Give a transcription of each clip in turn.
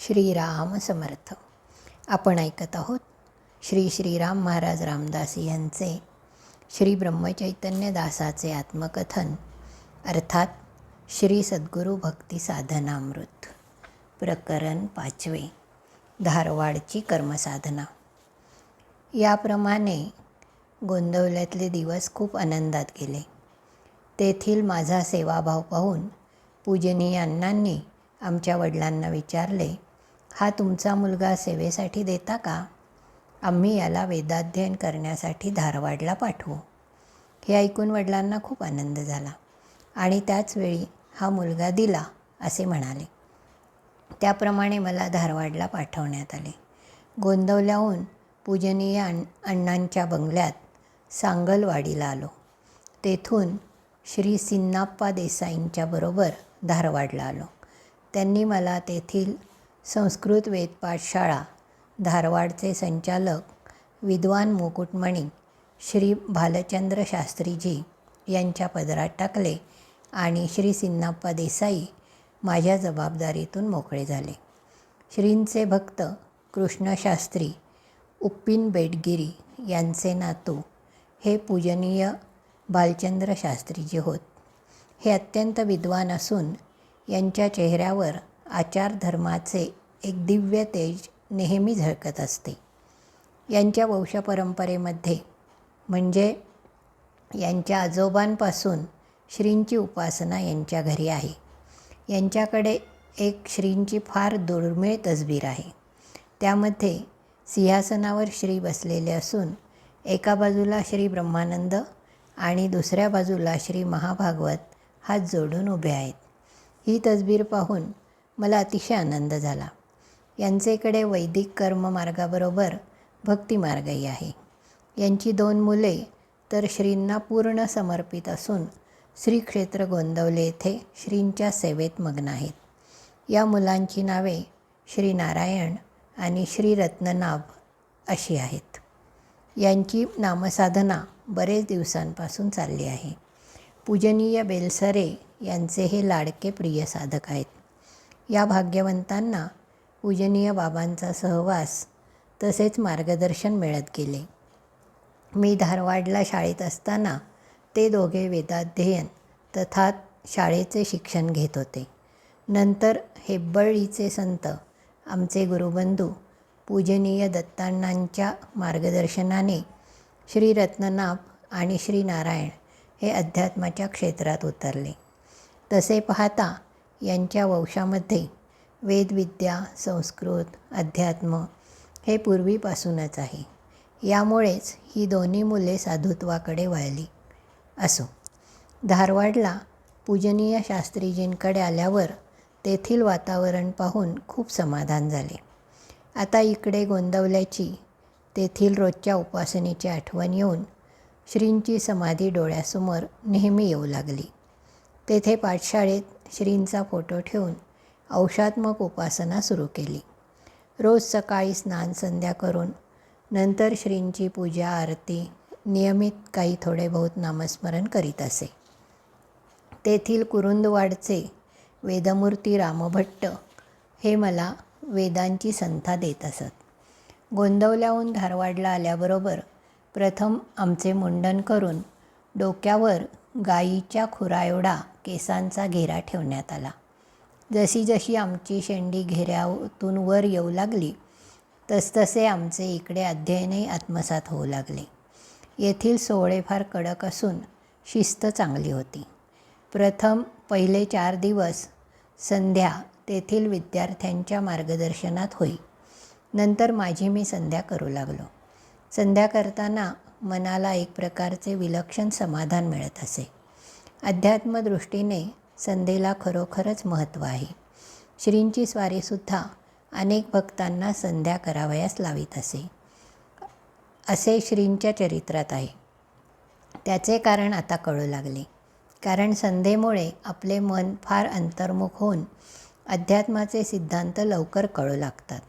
श्रीराम समर्थ. आपण ऐकत आहोत श्री श्रीराम महाराज रामदास यांचे श्री ब्रह्मचैतन्य दासाचे आत्मकथन अर्थात श्री सद्गुरू भक्ती साधनामृत. प्रकरण पाचवे धारवाडची कर्मसाधना. याप्रमाणे गोंदवल्यातले दिवस खूप आनंदात गेले. तेथील माझा सेवाभाव पाहून पूजनीय अण्णांनी आमच्या वडिलांना विचारले हा तुमचा मुलगा सेवेसाठी देता का? आम्ही याला वेदाध्ययन करण्यासाठी धारवाडला पाठवू. हे ऐकून वडिलांना खूप आनंद झाला. आणि त्याचवेळी हा मुलगा दिला असे म्हणाले. त्याप्रमाणे मला धारवाडला पाठवण्यात आले. गोंदवल्याहून पूजनीय अण् अण्णांच्या बंगल्यात सांगलवाडीला आलो. तेथून श्री सिन्नाप्पा देसाईंच्या बरोबर धारवाडला आलो. त्यांनी मला तेथील संस्कृत वेद पाठशाळा धारवाडचे संचालक विद्वान मुकुटमणी श्री भालचंद्र शास्त्रीजी यांच्या पदरात टाकले आणि श्री सिन्नाप्पा देसाई माझ्या जबाबदारीतून मोकळे झाले. श्रींचे भक्त कृष्णशास्त्री उप्पिन बेटगिरी यांचे नातू हे पूजनीय भालचंद्र शास्त्रीजी होत. हे अत्यंत विद्वान असून यांच्या चेहऱ्यावर आचारधर्माचे एक दिव्य तेज नेहमी झळकत असते. यांच्या वंशपरंपरेमध्ये म्हणजे यांच्या आजोबांपासून श्रींची उपासना यांच्या घरी आहे. यांच्याकडे एक श्रींची फार दुर्मिळ तसबीर आहे. त्यामध्ये सिंहासनावर श्री बसलेले असून एका बाजूला श्री ब्रह्मानंद आणि दुसऱ्या बाजूला श्री महाभागवत हात जोडून उभे आहेत. ही तसबीर पाहून मला अतिशय आनंद झाला. यांचेकडे वैदिक कर्ममार्गाबरोबर भक्तिमार्गही आहे. यांची दोन मुले तर श्रींना पूर्ण समर्पित असून श्री क्षेत्र गोंदवले येथे श्रींच्या सेवेत मग्न आहेत. या मुलांची नावे श्री नारायण आणि श्री रत्ननाभ अशी आहेत. यांची नामसाधना बरेच दिवसांपासून चालली आहे. पूजनीय बेलसरे यांचे हे लाडके प्रिय साधक आहेत. या भाग्यवंतांना पूजनीय बाबांचा सहवास तसेच मार्गदर्शन मिळत गेले. मी धारवाडला शाळेत असताना ते दोघे वेदाध्ययन तथा शाळेचे शिक्षण घेत होते. नंतर हेब्बळीचे संत आमचे गुरुबंधू पूजनीय दत्तांनांच्या मार्गदर्शनाने श्री रत्ननाभ आणि श्री नारायण हे अध्यात्माच्या क्षेत्रात उतरले. तसे पाहता यांच्या वंशामध्ये वेदविद्या संस्कृत अध्यात्म हे पूर्वीपासूनच आहे. यामुळेच ही दोन्ही मुले साधुत्वाकडे वळली. असो धारवाडला पूजनीय शास्त्रीजींकडे आल्यावर तेथील वातावरण पाहून खूप समाधान झाले. आता इकडे गोंदवल्याची तेथील रोजच्या उपासनेची आठवण येऊन श्रींची समाधी डोळ्यासमोर नेहमी येऊ लागली. तेथे पाठशाळेत श्रींचा फोटो ठेवून औषात्मक उपासना सुरू केली. रोज सकाळी स्नान संध्या करून नंतर श्रींची पूजा आरती नियमित काही थोडे बहुत नामस्मरण करीत असे. तेथील कुरुंदवाडचे वेदमूर्ती रामभट्ट हे मला वेदांची संथा देत असत. गोंदवल्याहून धारवाडला आल्याबरोबर प्रथम आमचे मुंडन करून डोक्यावर गायीच्या खुराएवढा केसांचा घेरा ठेवण्यात आला. जशी जशी आमची शेंडी घेऱ्यातून वर येऊ लागली तसतसे आमचे इकडे अध्ययनही आत्मसात होऊ लागले. येथील सोहळे फार कडक असून शिस्त चांगली होती. प्रथम पहिले चार दिवस संध्या तेथील विद्यार्थ्यांच्या मार्गदर्शनात होई. नंतर माझी मी संध्या करू लागलो. संध्या करताना मनाला एक प्रकारचे विलक्षण समाधान मिळत असे. अध्यात्मदृष्टीने संध्येला खरोखरच महत्त्व आहे. श्रींची स्वारीसुद्धा अनेक भक्तांना संध्या करावयास लावित असे. असे श्रींच्या चरित्रात आहे. त्याचे कारण आता कळू लागले. कारण संध्येमुळे आपले मन फार अंतर्मुख होऊन अध्यात्माचे सिद्धांत लवकर कळू लागतात.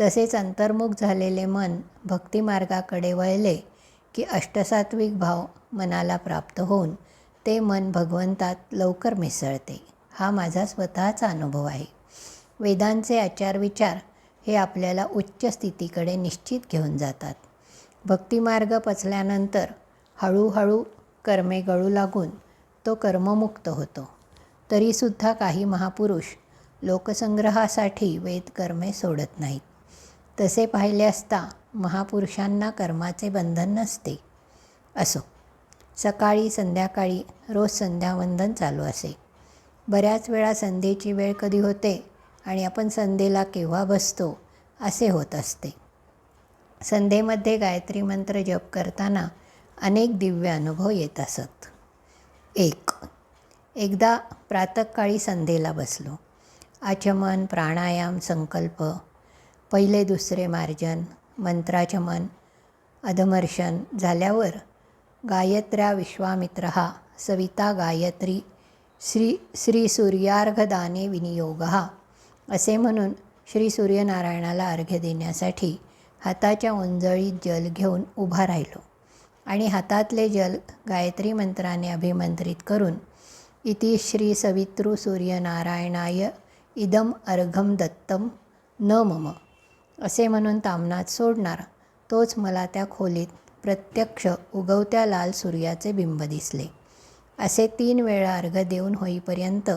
तसेच अंतर्मुख झालेले मन भक्तिमार्गाकडे वळले की अष्टसात्विक भाव मनाला प्राप्त होऊन ते मन भगवंतात लवकर मिसळते. हा माझा स्वतःचा अनुभव आहे. वेदांचे आचार विचार हे आपल्याला उच्च स्थितीकडे निश्चित घेऊन जातात. भक्तिमार्ग पचल्यानंतर हळूहळू कर्मे गळू लागून तो कर्ममुक्त होतो. तरीसुद्धा काही महापुरुष लोकसंग्रहासाठी वेदकर्मे सोडत नाहीत. तसे पाहिले असता महापुरुषांना कर्माचे बंधन नसते. असो. सकाळी संध्याकाळी रोज संध्यावंदन चालू असे. बऱ्याच वेळा संध्येची वेळ कधी होते आणि आपण संध्येला केव्हा बसतो असे होत असते. संध्येमध्ये गायत्री मंत्र जप करताना अनेक दिव्य अनुभव येत असत. एक एकदा प्रातःकाळी संध्येला बसलो. आचमन प्राणायाम संकल्प पहिले दुसरे मार्जन मंत्राचमन अधमर्शन झाल्यावर गायत्र्या विश्वामित्रः सविता गायत्री श्री श्री सूर्यार्घदाने विनियोग. असे म्हणून श्री सूर्यनारायणाला अर्घ्य देण्यासाठी हाताच्या उंजळीत जल घेऊन उभा राहिलो आणि हातातले जल गायत्री मंत्राने अभिमंत्रित करून इति श्री सवितृ सूर्यनारायणाय इदम अर्घम दत्तम न मम असे म्हणून तामनात सोडणार तोच मला त्या खोलीत प्रत्यक्ष उगवत्या लाल सूर्याचे बिंब दिसले. असे तीन वेळा अर्घ देऊन होईपर्यंत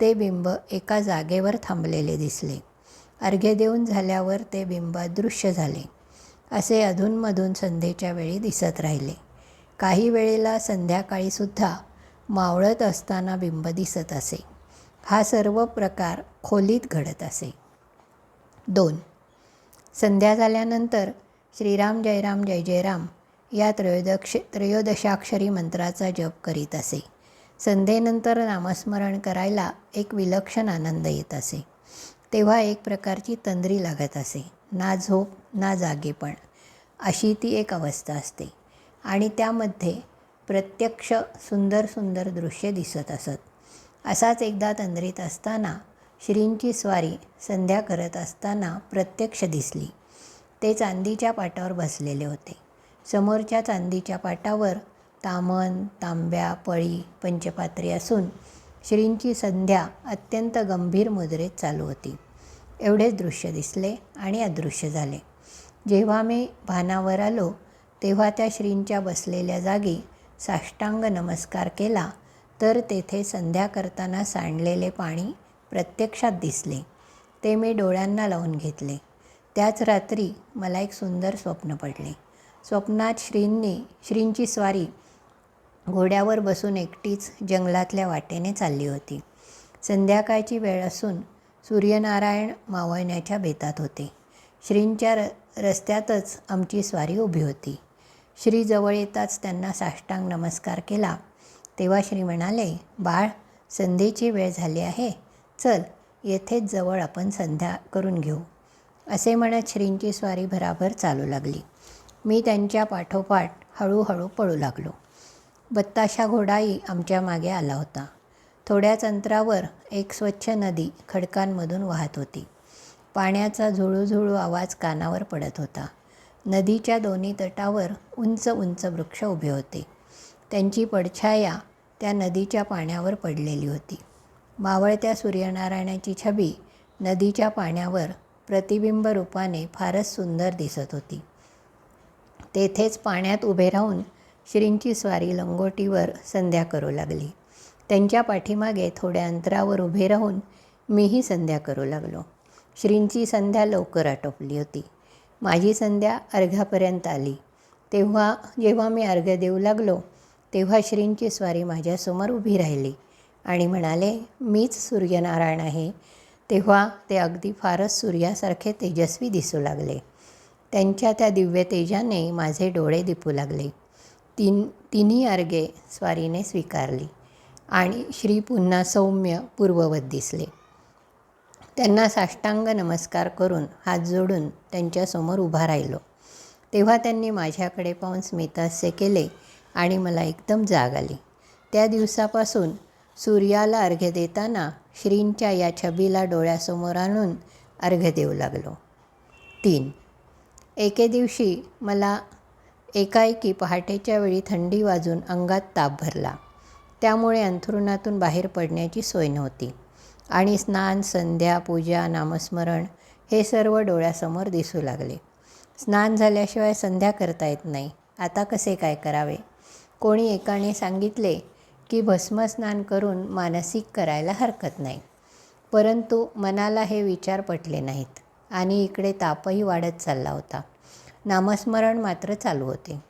ते बिंब एका जागेवर थांबलेले दिसले. अर्घ्य देऊन झाल्यावर ते बिंब अदृश्य झाले. असे अधूनमधून संध्येच्या वेळी दिसत राहिले. काही वेळेला संध्याकाळीसुद्धा मावळत असताना बिंब दिसत असे. हा सर्व प्रकार खोलीत घडत असे. दोन. संध्या झाल्यानंतर श्रीराम जयराम जय जयराम या त्रयोदक्ष त्रयोदशाक्षरी मंत्राचा जप करीत असे. संध्येनंतर नामस्मरण करायला एक विलक्षण आनंद येत असे. तेव्हा एक प्रकारची तंद्री लागत असे. ना झोप ना जागेपण. अशी ती एक अवस्था असते. आणि त्यामध्ये प्रत्यक्ष सुंदर सुंदर दृश्य दिसत असत. असाच एकदा तंद्रीत असताना श्रींची स्वारी संध्या करत असताना प्रत्यक्ष दिसली. ते चांदीच्या पाटावर बसलेले होते. समोरच्या चांदीच्या पाटावर तामन तांब्या पळी पंचपात्री असून श्रींची संध्या अत्यंत गंभीर मुद्रेत चालू होती. एवढेच दृश्य दिसले आणि अदृश्य झाले. जेव्हा मी भानावर आलो तेव्हा त्या श्रींच्या बसलेल्या जागी साष्टांग नमस्कार केला तर तेथे संध्या करताना सांडलेले पाणी प्रत्यक्षात दिसले. ते मी डोळ्यांना लावून घेतले. त्याच रात्री मला एक सुंदर स्वप्न पडले. स्वप्नात श्रींनी श्रींची स्वारी घोड्यावर बसून एकटीच जंगलातल्या वाटेने चालली होती. संध्याकाळची वेळ असून सूर्यनारायण मावळण्याच्या बेतात होते. श्रींच्या र रस्त्यातच आमची स्वारी उभी होती. श्री जवळ येताच त्यांना साष्टांग नमस्कार केला. तेव्हा श्री म्हणाले बाळ संध्येची वेळ झाली आहे. चल येथेच जवळ आपण संध्या करून घेऊ. असे म्हणत श्रींची स्वारी भराभर चालू लागली. मी त्यांच्या पाठोपाठ हळूहळू पळू लागलो. बत्ताशा घोडाही आमच्या मागे आला होता. थोड्याच अंतरावर एक स्वच्छ नदी खडकांमधून वाहत होती. पाण्याचा झुळूझुळू आवाज कानावर पडत होता. नदीच्या दोन्ही तटावर उंच उंच वृक्ष उभे होते. त्यांची पडछाया त्या नदीच्या पाण्यावर पडलेली होती. मावळत्या सूर्यनारायणाची छबी नदीच्या पाण्यावर प्रतिबिंब रूपाने फारच सुंदर दिसत होती. तेथेच पाण्यात उभे राहून श्रींची स्वारी लंगोटीवर संध्या करू लागली. त्यांच्या पाठीमागे थोड्या अंतरावर उभे राहून मीही संध्या करू लागलो. श्रींची संध्या लवकर आटोपली होती. माझी संध्या अर्घ्यापर्यंत आली. तेव्हा जेव्हा मी अर्घ्य देऊ लागलो तेव्हा श्रींची स्वारी माझ्यासमोर उभी राहिली आणि म्हणाले मीच सूर्यनारायण आहे. तेव्हा ते अगदी फारच सूर्यासारखे तेजस्वी दिसू लागले. त्यांच्या त्या दिव्य तेजाने माझे डोळे दिपू लागले. तीन तिन्ही अर्घे स्वारीने स्वीकारली आणि श्री पुन्हा सौम्य पूर्ववत दिसले. त्यांना साष्टांग नमस्कार करून हात जोडून त्यांच्यासमोर उभा राहिलो. तेव्हा त्यांनी माझ्याकडे पाहून स्मितास्य केले आणि मला एकदम जाग आली. त्या दिवसापासून सूर्याला अर्घ्य देताना श्रींच्या या छबीला डोळ्यासमोर आणून अर्घ्य देऊ लागलो. तीन एके दिवशी मला एकाएकी पहाटेच्या वेळी थंडी वाजून अंगात ताप भरला. त्यामुळे अंथरुणातून बाहेर पडण्याची सोय नव्हती. आणि स्नान संध्या पूजा नामस्मरण हे सर्व डोळ्यासमोर दिसू लागले. स्नान झाल्याशिवाय संध्या करता येत नाही. आता कसे काय करावे? कोणी एकाने सांगितले की भस्मस्नान करून मानसिक करायला हरकत नाही. परंतु मनाला हे विचार पटले नाहीत. आणि इकडे तापही वाढत चालला होता. नामस्मरण मात्र चालू होते.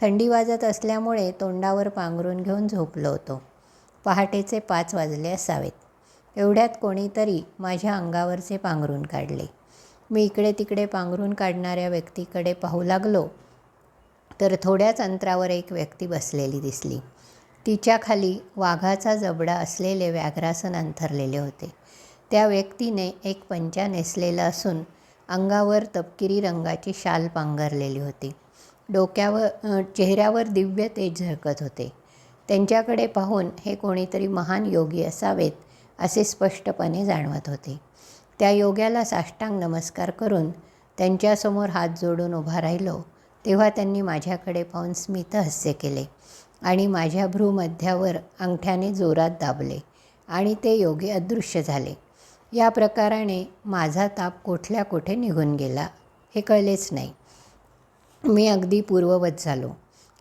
थंडी वाजत असल्यामुळे तोंडावर पांघरून घेऊन झोपलो होतो. पहाटेचे पाच वाजले असावेत. एवढ्यात कोणीतरी माझ्या अंगावरचे पांघरून काढले. मी इकडे तिकडे पांघरून काढणाऱ्या व्यक्तीकडे पाहू लागलो तर थोड्याच अंतरावर एक व्यक्ती बसलेली दिसली. तिच्या खाली वाघाचा जबडा असलेले व्याघ्रासन अंथरलेले होते. त्या व्यक्तीने एक पंचा नेसलेला असून अंगावर तपकिरी रंगाची शाल पांघरलेली होती. डोक्यावर चेहऱ्यावर दिव्य तेज झळकत होते. त्यांच्याकडे पाहून हे कोणीतरी महान योगी असावेत असे स्पष्टपणे जाणवत होते. त्या योग्याला साष्टांग नमस्कार करून त्यांच्यासमोर हात जोडून उभा राहिलो तेव्हा त्यांनी माझ्याकडे पाहून स्मितहास्य केले आणि माझ्या भ्रूमध्यावर अंगठ्याने जोरात दाबले आणि ते योगी अदृश्य झाले. या प्रकाराने माझा ताप कुठल्या कुठे निघून गेला हे कळलेच नाही. मी अगदी पूर्ववत झालो.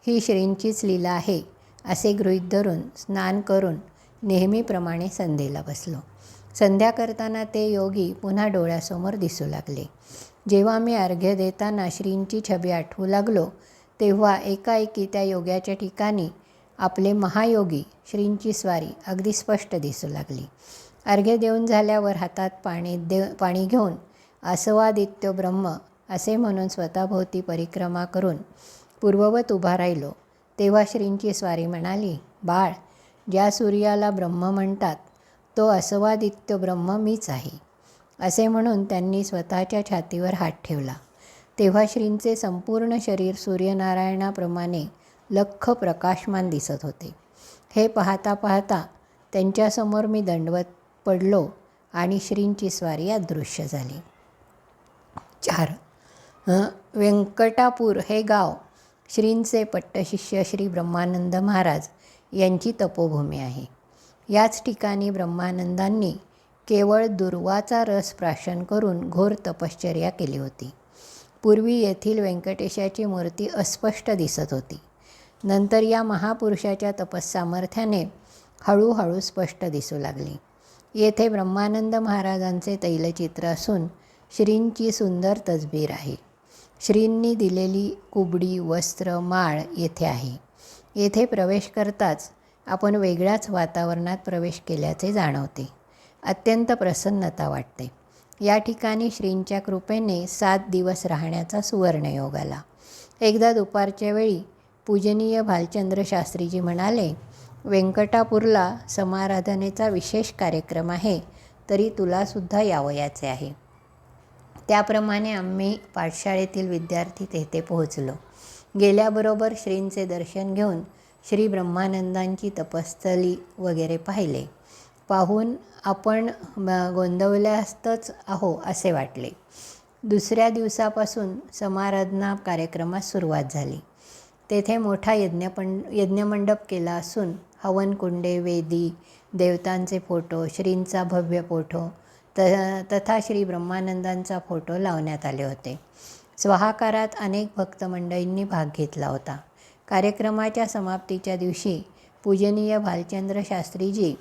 ही श्रींचीच लीला आहे असे गृहीत धरून स्नान करून नेहमीप्रमाणे संध्येला बसलो. संध्या करताना ते योगी पुन्हा डोळ्यासमोर दिसू लागले. जेव्हा मी अर्घ्य देताना श्रींची छबी आठवू लागलो तेव्हा एकाएकी त्या योग्याच्या ठिकाणी आपले महायोगी श्रींची स्वारी अगदी स्पष्ट दिसू लागली. अर्घ्य देऊन झाल्यावर हातात पाणी दे पाणी घेऊन असवादित्य ब्रह्म असे म्हणून स्वतःभोवती परिक्रमा करून पूर्ववत उभा राहिलो. तेव्हा श्रींची स्वारी म्हणाली बाळ ज्या सूर्याला ब्रह्म म्हणतात तो असवादित्य ब्रह्म मीच आहे असे म्हणून त्यांनी स्वतःच्या छातीवर हात ठेवला. तेव्हा श्रींचे संपूर्ण शरीर सूर्यनारायणाप्रमाणे लख्ख प्रकाशमान दिसत होते. हे पाहता पाहता त्यांच्यासमोर मी दंडवत पडलो आणि श्रींची स्वारी अदृश्य झाली. चार. व्यंकटापूर हे गाव श्रींचे पट्टशिष्य श्री ब्रह्मानंद महाराज यांची तपोभूमी आहे. याच ठिकाणी ब्रह्मानंदांनी केवळ दुर्वाचा रस प्राशन करून घोर तपश्चर्या केली होती. पूर्वी येथील व्यंकटेशाची मूर्ती अस्पष्ट दिसत होती. नंतर या महापुरुषाच्या तपस्सामर्थ्याने हळूहळू स्पष्ट दिसू लागली. येथे ब्रह्मानंद महाराजांचे तैलचित्र असून श्रींची सुंदर तसबीर आहे. श्रींनी दिलेली कुबडी वस्त्र माळ येथे आहे. येथे प्रवेश करताच आपण वेगळ्याच वातावरणात प्रवेश केल्याचे जाणवते. अत्यंत प्रसन्नता वाटते. या ठिकाणी श्रींच्या कृपेने सात दिवस राहण्याचा सुवर्णयोग आला. एकदा दुपारच्या वेळी पूजनीय भालचंद्र शास्त्रीजी म्हणाले व्यंकटापूरला समाराधनेचा विशेष कार्यक्रम आहे तरी तुलासुद्धा यावयाचे आहे. त्याप्रमाणे आम्ही पाठशाळेतील विद्यार्थी तेथे पोहोचलो. गेल्याबरोबर श्रींचे दर्शन घेऊन श्री ब्रह्मानंदांची तपस्थली वगैरे पाहिले. पाहून आपण म- गोंदवल्यास्तच आहो असे वाटले. दुसऱ्या दिवसापासून समाराधना कार्यक्रमास सुरुवात झाली. तेथे मोठा यज्ञपं यज्ञमंडप केला असून हवनकुंडे वेदी देवतांचे फोटो श्रींचा भव्य फोटो त तथा श्री ब्रह्मानंदांचा फोटो लावण्यात आले होते. स्वाहाकारात अनेक भक्त मंडळींनी भाग घेतला होता. कार्यक्रमाच्या समाप्तीच्या दिवशी पूजनीय भालचंद्र शास्त्रीजी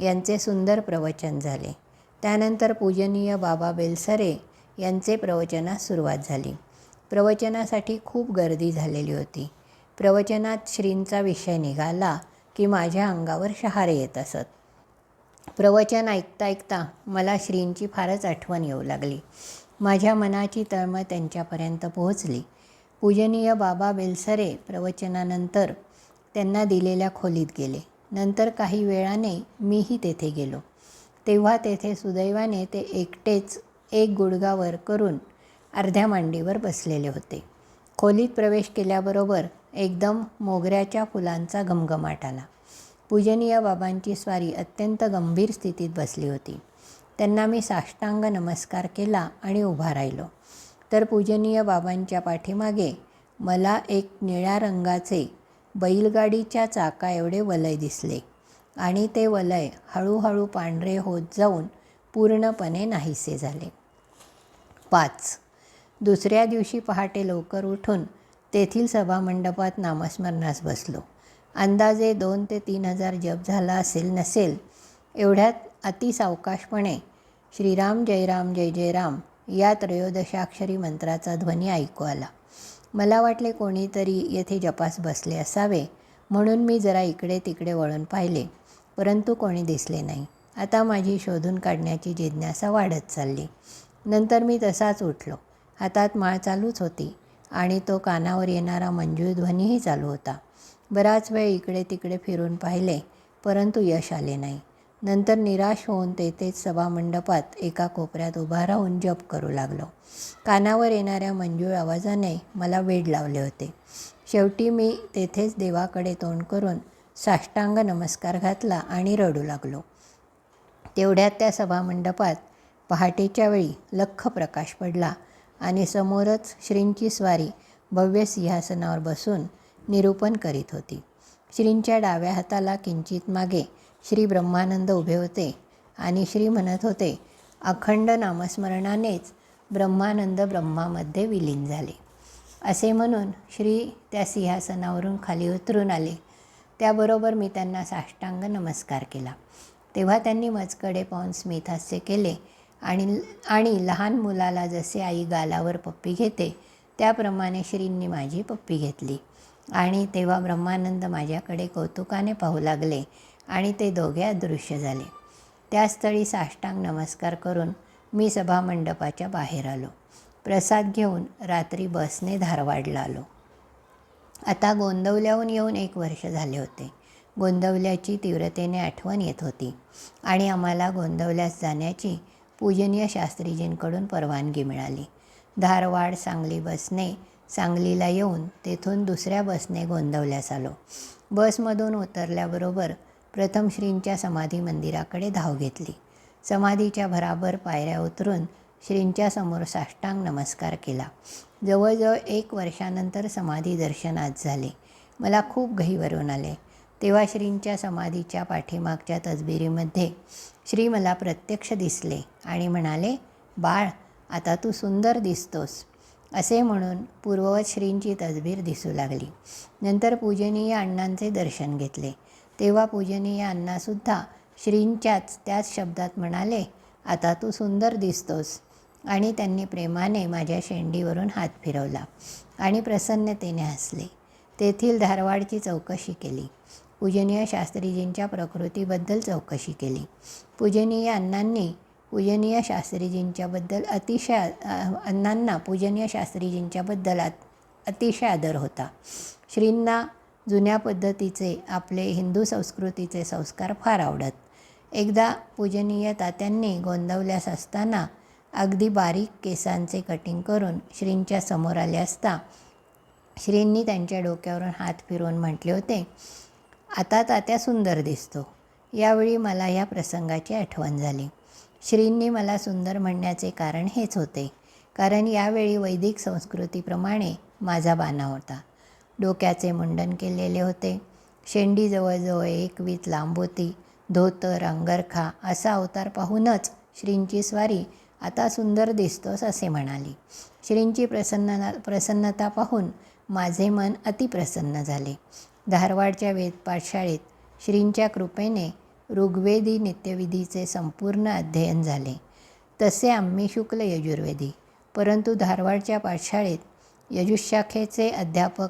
यांचे सुंदर प्रवचन झाले. त्यानंतर पूजनीय बाबा बेलसरे यांचे प्रवचनास सुरुवात झाली. प्रवचनासाठी खूप गर्दी झालेली होती. प्रवचनात श्रींचा विषय निघाला की माझ्या अंगावर शहारे येत असत. प्रवचन ऐकता ऐकता मला श्रींची फारच आठवण येऊ लागली. माझ्या मनाची तळमळ त्यांच्यापर्यंत पोहोचली. पूजनीय बाबा बेलसरे प्रवचनानंतर त्यांना दिलेल्या खोलीत गेले. नंतर काही वेळाने मीही तेथे गेलो. तेव्हा तेथे सुदैवाने ते एकटेच एक गुडगावर करून अर्ध्या मांडीवर बसलेले होते. खोलीत प्रवेश केल्याबरोबर एकदम मोगऱ्याच्या फुलांचा घमघमाट आला. पूजनीय बाबांची स्वारी अत्यंत गंभीर स्थितीत बसली होती. त्यांना मी साष्टांग नमस्कार केला आणि उभा राहिलो. तर पूजनीय बाबांच्या पाठीमागे मला एक निळ्या रंगाचे बैलगाडीच्या चाका एवढे वलय दिसले आणि ते वलय हळूहळू पांढरे होत जाऊन पूर्णपणे नाहीसे झाले. पाच. दुसऱ्या दिवशी पहाटे लवकर उठून तेथील सभामंडपात नामस्मरणास बसलो. अंदाजे दोन ते तीन हजार जप झाला असेल नसेल एवढ्यात अतिसावकाशपणे श्रीराम जय राम जय जय राम या त्रयोदशाक्षरी मंत्राचा ध्वनी ऐकू आला. मला वाटले कोणीतरी येथे जपास बसले असावे म्हणून मी जरा इकडे तिकडे वळून पाहिले परंतु कोणी दिसले नाही. आता माझी शोधून काढण्याची जिज्ञासा वाढत चालली. नंतर मी तसाच उठलो. हातात माळ चालूच होती. आणि तो कानावर येणारा मंजूळ ध्वनीही चालू होता. बराच वेळ इकडे तिकडे फिरून पाहिले परंतु यश आले नाही. नंतर निराश होऊन तेथेच सभामंडपात एका कोपऱ्यात उभा राहून जप करू लागलो. कानावर येणाऱ्या मंजूळ आवाजाने मला वेड लावले होते. शेवटी मी तेथेच देवाकडे तोंड करून साष्टांग नमस्कार घातला आणि रडू लागलो. तेवढ्यात त्या सभामंडपात पहाटेच्या वेळी लख्ख प्रकाश पडला आणि समोरच श्रींची स्वारी भव्य सिंहासनावर बसून निरूपण करीत होती. श्रींच्या डाव्या हाताला किंचित मागे श्री ब्रह्मानंद उभे होते आणि श्री म्हणत होते अखंड नामस्मरणानेच ब्रह्मानंद ब्रह्मामध्ये विलीन झाले. असे म्हणून श्री त्या सिंहासनावरून खाली उतरून आले. त्याबरोबर मी त्यांना साष्टांग नमस्कार केला. तेव्हा त्यांनी मजकडे पाहून स्मितहास्य केले. आणि आणि लहान मुलाला जसे आई गालावर पप्पी घेते त्याप्रमाणे श्रींनी माझी पप्पी घेतली. आणि तेव्हा ब्रह्मानंद माझ्याकडे कौतुकाने पाहू लागले आणि ते दोघे अदृश्य झाले. त्या स्थळी साष्टांग नमस्कार करून मी सभामंडपाच्या बाहेर आलो. प्रसाद घेऊन रात्री बसने धारवाडला आलो. आता गोंदवल्याहून येऊन एक वर्ष झाले होते. गोंदवल्याची तीव्रतेने आठवण येत होती आणि आम्हाला गोंदवल्यास जाण्याची पूजनीय शास्त्रीजींकडून परवानगी मिळाली. धारवाड सांगली बसने सांगलीला येऊन तेथून दुसऱ्या बसने गोंदवल्यास आलो. बसमधून उतरल्याबरोबर प्रथम श्रींच्या समाधी मंदिराकडे धाव घेतली. समाधीच्या भराभर पायऱ्या उतरून श्रींच्या समोर साष्टांग नमस्कार केला. जवळजवळ एक वर्षानंतर समाधी दर्शनात झाले. मला खूप घहीवरून आले. तेव्हा श्रींच्या समाधीच्या पाठीमागच्या तसबिरीमध्ये श्री मला प्रत्यक्ष दिसले आणि म्हणाले बाळ आता तू सुंदर दिसतोस. असे म्हणून पूर्ववत श्रींची तसबीर दिसू लागली. नंतर पूजनीय अण्णांचे दर्शन घेतले. तेव्हा पूजनीय अण्णासुद्धा श्रींच्याच त्याच शब्दात म्हणाले आता तू सुंदर दिसतोस. आणि त्यांनी प्रेमाने माझ्या शेंडीवरून हात फिरवला आणि प्रसन्नतेने हसले. तेथील धारवाडची चौकशी केली. पूजनीय शास्त्रीजींच्या प्रकृतीबद्दल चौकशी केली. पूजनीय अण्णांनी पूजनीय शास्त्रीजींच्याबद्दल अतिशय अण्णांना पूजनीय शास्त्रीजींच्याबद्दल अतिशय आदर होता. श्रींना जुन्या पद्धतीचे आपले हिंदू संस्कृतीचे संस्कार फार आवडत. एकदा पूजनीय तात्यांनी गोंदवल्यास असताना अगदी बारीक केसांचे कटिंग करून श्रींच्या समोर आले असता श्रींनी त्यांच्या डोक्यावरून हात फिरवून म्हटले होते आता तात्या सुंदर दिसतो. यावेळी मला या प्रसंगाची आठवण झाली. श्रींनी मला सुंदर म्हणण्याचे कारण हेच होते. कारण यावेळी वैदिक संस्कृतीप्रमाणे माझा बाणा होता. डोक्याचे मुंडन केलेले होते. शेंडी जवळजवळ एक वीत लांब होती. धोतर अंगरखा असा अवतार पाहूनच श्रींची स्वारी आता सुंदर दिसतोस असे म्हणाली. श्रींची प्रसन्न प्रसन्नता पाहून माझे मन अतिप्रसन्न झाले. धारवाडच्या वेद पाठशाळेत श्रींच्या कृपेने ऋग्वेदी नित्यविधीचे संपूर्ण अध्ययन झाले. तसे आम्ही शुक्ल यजुर्वेदी परंतु धारवाडच्या पाठशाळेत यजुशाखेचे अध्यापक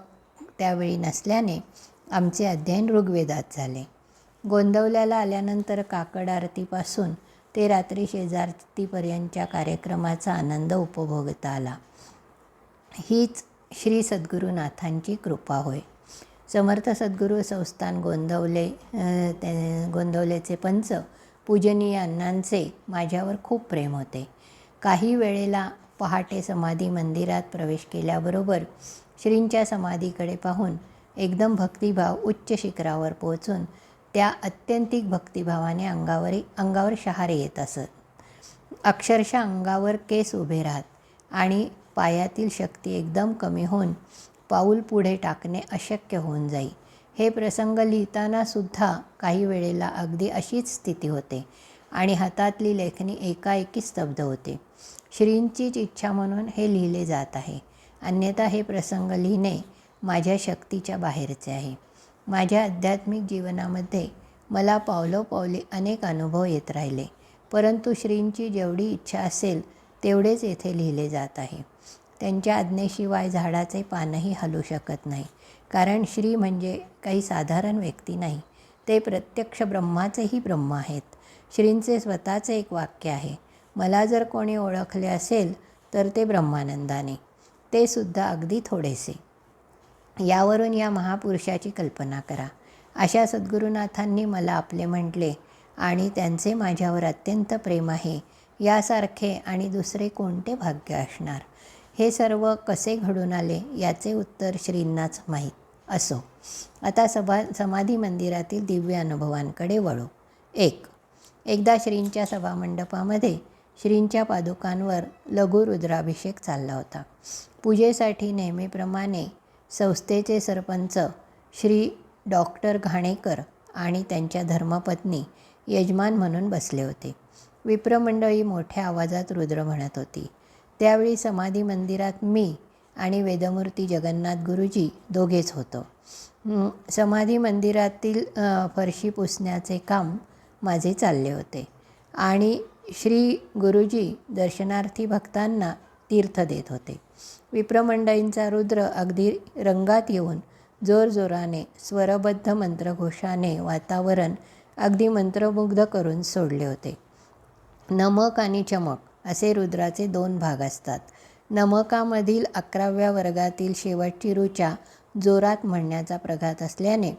त्यावेळी नसल्याने आमचे अध्ययन ऋग्वेदात झाले. गोंदवल्याला आल्यानंतर काकड आरतीपासून ते रात्री शेजारतीपर्यंतच्या कार्यक्रमाचा आनंद उपभोगता आला. हीच श्री सद्गुरुनाथांची कृपा होय. समर्थ सद्गुरू संस्थान गोंदवले ते गोंदवलेचे पंच पूजनीय अण्णांचे माझ्यावर खूप प्रेम होते. काही वेळेला पहाटे समाधी मंदिरात प्रवेश केल्याबरोबर श्रींच्या समाधीकडे पाहून एकदम भक्तिभाव उच्च शिखरावर पोहोचून त्या अत्यंतिक भक्तिभावाने अंगावर अंगावर शहारे येत असत. अक्षरशः अंगावर केस उभे राहत आणि पायातील शक्ती एकदम कमी होऊन पाऊल पुढे टाकणे अशक्य होऊन जाई. हे प्रसंग लिहितानासुद्धा काही वेळेला अगदी अशीच स्थिती होते आणि हातातली लेखणी एकाएकी स्तब्ध होते. श्रींचीच इच्छा म्हणून हे लिहिले जात आहे. अन्यथा हे प्रसंग लिहिणे माझ्या शक्तीच्या बाहेरचे आहे. माझ्या आध्यात्मिक जीवनामध्ये मला पावलोपावली अनेक अनुभव येत राहिले. परंतु श्रींची जेवढी इच्छा असेल तेवढेच येथे लिहिले जात आहे. त्यांच्या आज्ञेशिवाय झाडाचे पानही हलू शकत नाही. कारण श्री म्हणजे काही साधारण व्यक्ती नाही. ते प्रत्यक्ष ब्रह्माचेही ब्रह्म आहेत. श्रींचे स्वतःचे एक वाक्य आहे. मला जर कोणी ओळखले असेल तर ते ब्रह्मानंदाने. ते सुद्धा अगदी थोडेसे. यावरून या महापुरुषाची कल्पना करा. अशा सद्गुरुनाथांनी मला आपले म्हटले आणि त्यांचे माझ्यावर अत्यंत प्रेम आहे. यासारखे आणि दुसरे कोणते भाग्य असणार? हे सर्व कसे घडून आले याचे उत्तर श्रींनाच माहीत. असो. आता सभा समाधी मंदिरातील दिव्य अनुभवांकडे वळू. एक. एकदा श्रींच्या सभामंडपामध्ये श्रींच्या पादुकांवर लघु रुद्राभिषेक चालला होता. पूजेसाठी नेहमीप्रमाणे संस्थेचे सरपंच श्री डॉक्टर घाणेकर आणि त्यांच्या धर्मपत्नी यजमान म्हणून बसले होते. विप्रमंडळी मोठ्या आवाजात रुद्र म्हणत होती त्यावेळी समाधी मंदिरात मी आणि वेदमूर्ती जगन्नाथ गुरुजी दोघेच होतो. समाधी मंदिरातील फरशी पुसण्याचे काम माझे चालले होते. आणि श्री गुरुजी दर्शनार्थी भक्तांना तीर्थ देत होते. विप्रमंडळींचा रुद्र अगदी रंगात येऊन जोरजोराने स्वरबद्ध मंत्रघोषाने वातावरण अगदी मंत्रमुग्ध करून सोडले होते. नमक आणि चमक असे रुद्राचे दोन भाग असतात. नमकामधील अकराव्या वर्गातील शेवटची रुचा जोरात म्हणण्याचा प्रघात असल्याने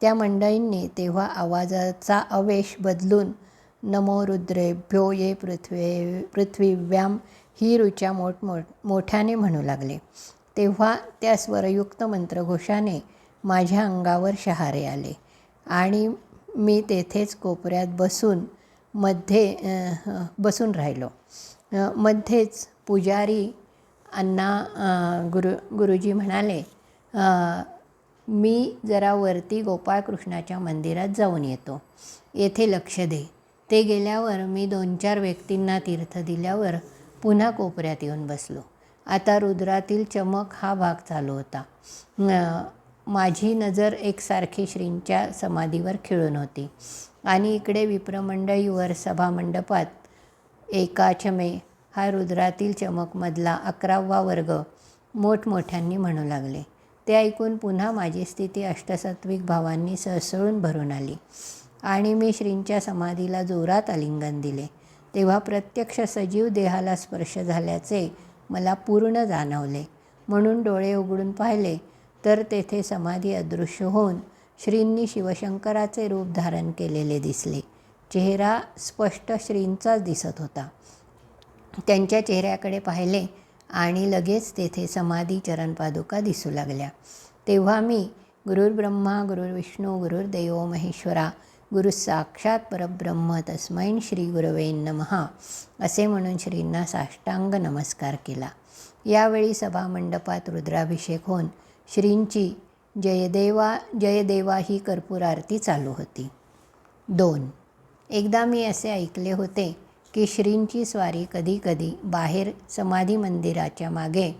त्या मंडळींनी तेव्हा आवाजाचा अवेश बदलून नमो रुद्रेभ्यो ये पृथ्वी पृथ्वीव्याम ही रुचा मोठमोठ मोठ्याने म्हणू लागले. तेव्हा त्या स्वरयुक्त मंत्रघोषाने माझ्या अंगावर शहारे आले आणि मी तेथेच कोपऱ्यात बसून मध्ये बसून राहिलो. मध्येच पुजारी अण्णा गुरु गुरुजी म्हणाले मी जरा वरती गोपाळकृष्णाच्या मंदिरात जाऊन येतो. येथे लक्ष दे ते गेल्यावर मी दोन चार व्यक्तींना तीर्थ दिल्यावर पुन्हा कोपऱ्यात येऊन बसलो. आता रुद्रातील चमक हा भाग चालू होता. माझी नजर एकसारखी श्रींच्या समाधीवर खिळून होती. आणि इकडे विप्रमंडळीवर सभामंडपात एकाचमे हा रुद्रातील चमकमधला अकरावा वर्ग मोठमोठ्यांनी म्हणू लागले. ते ऐकून पुन्हा माझी स्थिती अष्टसात्विक भावांनी सळसळून भरून आली आणि मी श्रींच्या समाधीला जोरात आलिंगन दिले. तेव्हा प्रत्यक्ष सजीव देहाला स्पर्श झाल्याचे मला पूर्ण जाणवले. म्हणून डोळे उघडून पाहिले तर तेथे समाधी अदृश्य होऊन श्रींनी शिवशंकराचे रूप धारण केलेले दिसले. चेहरा स्पष्ट श्रींचाच दिसत होता. त्यांच्या चेहऱ्याकडे पाहिले आणि लगेच तेथे समाधी चरणपादुका दिसू लागल्या. तेव्हा मी गुरुर्ब्रह्मा गुरुर्विष्णू गुरुर्देव महेश्वरा गुरु साक्षात परब्रह्म तस्मैन श्री गुरवे नमहा असे म्हणून श्रींना साष्टांग नमस्कार केला. यावेळी सभामंडपात रुद्राभिषेक होऊन श्रींची जयदेवा जयदेवा ही कर्पूर आरती चालू होती. दोन एकदा मी असे ऐकले होते की श्रींची स्वारी कधीकधी बाहेर समाधी मंदिराच्या मागे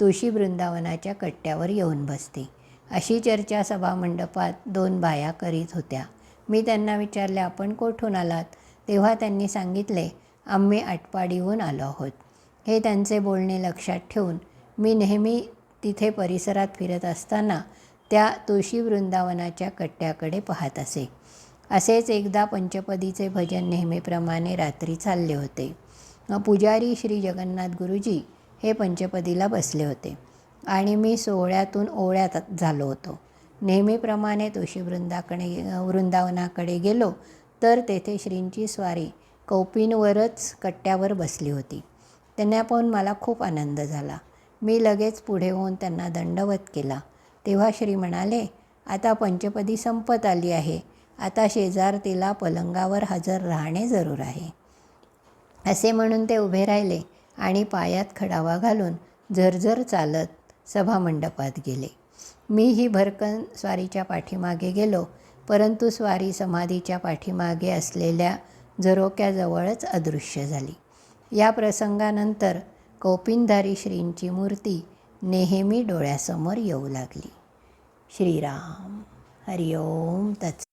तुळशी वृंदावनाच्या कट्ट्यावर येऊन बसते. अशी चर्चा सभामंडपात दोन बाया करीत होत्या. मी त्यांना विचारले आपण कोठून आलात? तेव्हा त्यांनी सांगितले आम्ही आटपाडीहून आलो आहोत. हे त्यांचे बोलणे लक्षात ठेवून मी नेहमी तिथे परिसरात फिरत असताना त्या तुळशी वृंदावनाच्या कट्ट्याकडे पाहत असे. असेच एकदा पंचपदीचे भजन नेहमीप्रमाणे रात्री चालले होते. पुजारी श्री जगन्नाथ गुरुजी हे पंचपदीला बसले होते आणि मी सोहळ्यातून ओळ्यात झालो होतो. नेहमीप्रमाणे तुळशीवृंदाकडे वृंदावनाकडे गेलो तर तेथे श्रींची स्वारी कौपींवरच कट्ट्यावर बसली होती. त्यांना पाहून मला खूप आनंद झाला. मी लगेच पुढे होऊन त्यांना दंडवत केला. तेव्हा श्री म्हणाले आता पंचपदी संपत आली आहे. आता शेजार तिला पलंगावर हजर राहणे जरूर आहे. असे म्हणून ते उभे राहिले आणि पायात खडावा घालून झरझर चालत सभामंडपात गेले. मीही भरकन स्वारीच्या पाठीमागे गेलो परंतु स्वारी समाधीच्या पाठीमागे असलेल्या झरोक्याजवळच अदृश्य झाली. या प्रसंगानंतर कौपिनधारी श्रींची मूर्ती नेहमी डोळ्यासमोर येऊ लागली. श्रीराम हरिओम तत्स